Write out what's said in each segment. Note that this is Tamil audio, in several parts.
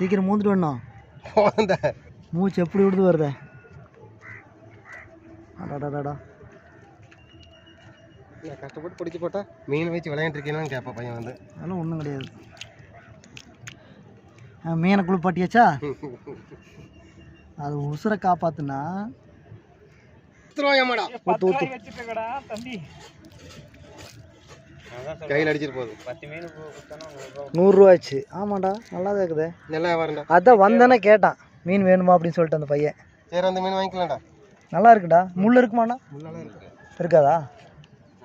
சீக்கிரம் மூந்துட்டு வேணும் போந்த மூச்சு எப்படி விடுது வருதே அடாடாடா நான் கஷ்டப்பட்டு பிடிச்சி போட்டா மீன் வச்சு விளையாண்டுருக்கேன்னு கேட்பேன் பையன் வந்து. அதெல்லாம் ஒன்றும் கிடையாது. மீனை குளிப்பாட்டியாச்சா? அது உசுரை காப்பாத்துனா ஊத்து ஊத்து கையில் அடிச்சிட்டு போகுது. நூறுரூவா ஆச்சு ஆமாண்டா நல்லா தான் இருக்குதே. நல்லா வரண்டா அதான் வந்தேனே கேட்டான். மீன் வேணுமா அப்படின்னு சொல்லிட்டு அந்த பையன். சரி அந்த மீன் வாங்கிக்கலாம்டா. நல்லா இருக்குடா. முள் இருக்குமாண்ணா? இருக்கு. இருக்காதா?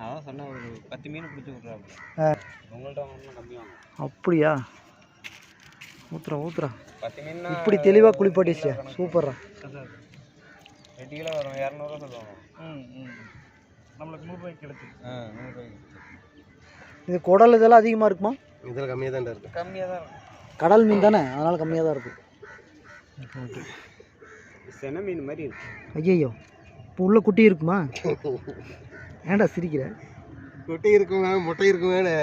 அதான் சொன்னேன் ஒரு பத்து மீன் பிடிச்சி விட்றாங்க ஆ. உங்கள்கிட்ட வாங்கினா கம்மி வாங்க. அப்படியா? ஊத்துறா ஊத்துறா. பத்து மீன் இப்படி தெளிவாக குளிப்பாட்டிச்சியா சூப்பர்ரா. எட்டு கிலோ வரும் இரநூறுவா சொல்லுவாங்க. ம் ம். நம்மளுக்கு நூறுரூவாய்க்கு கிடைச்சி ஆ நூறுரூவாய்க்கு இது குடல் இதெல்லாம் அதிகமாக இருக்குமா? இதில் கம்மியாக தான் இருக்கு. கம்மியாக தான் இருக்கும் கடல் மீன் தானே? அதனால் கம்மியாக தான் இருக்கும் ஓகே சென மீன் மாதிரி இருக்கு. ஐயையோ இப்போ உள்ள குட்டி இருக்குமா? ஏன்டா சிரிக்கிற? குட்டி இருக்குமே? முட்டை இல்லை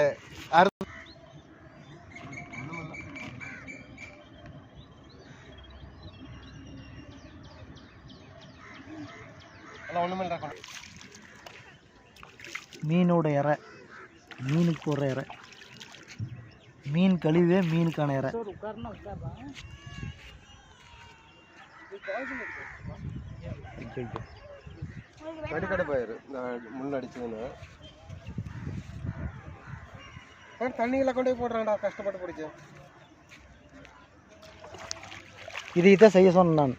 மீனோட இறை. மீனுக்கு போடுற இறை. மீன் கழிவே மீனுக்கான இறை. கடுக்கடை பயிர். அடிச்சதுன்னு. தண்ணியில் கொண்டு போய் போடுறான்டா கஷ்டப்பட்டு பிடிச்சி. இது இதான் செய்ய சொன்னேன் நான்.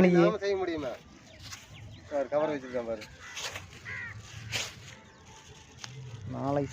நீ? நாம செய்ய முடியுமா? கவர் வச்சிருக்கேன் பாரு. நாளை